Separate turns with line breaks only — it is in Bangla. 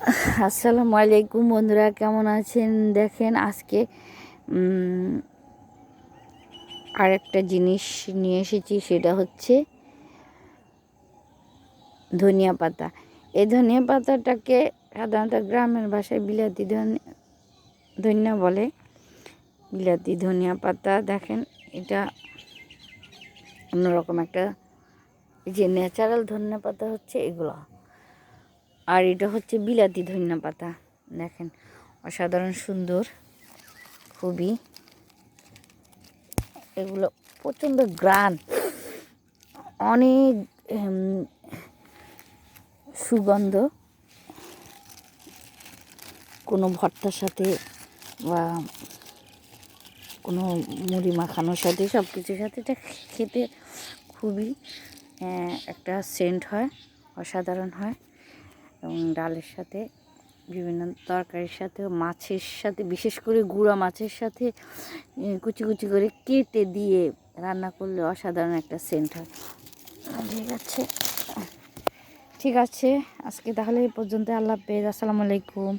আসসালামু আলাইকুম বন্ধুরা, কেমন আছেন? দেখেন আজকে আরেকটা জিনিস নিয়ে এসেছি, সেটা হচ্ছে ধনিয়া পাতা। এই ধনিয়া পাতাটাকে সাধারণত গ্রামের ভাষায় বিলাতি ধন- ধনিয়া বলে। বিলাতি ধনিয়া পাতা, দেখেন এটা অন্যরকম একটা যে ন্যাচারাল ধনিয়া পাতা হচ্ছে এগুলো। আর এটা হচ্ছে বিলাতি ধনিয়া পাতা। দেখেন, অসাধারণ সুন্দর, খুবই। এগুলো প্রচণ্ড গ্রান। অনেক সুগন্ধ। কোনো ভর্তার সাথে বা কোনো মুড়ি মাখানোর সাথে সব কিছুর সাথে এটা খেতে খুবই একটা সেন্ট হয়, অসাধারণ হয়। এবং ডালের সাথে বিভিন্ন তরকারির সাথে মাছের সাথে, বিশেষ করে গুঁড়া মাছের সাথে কুচি কুচি করে কেটে দিয়ে রান্না করলে অসাধারণ একটা সেন্ট হয়। ঠিক আছে। ঠিক আছে। আজকে তাহলে এই পর্যন্ত আল্লাহ হাফেজ। আসসালামু আলাইকুম।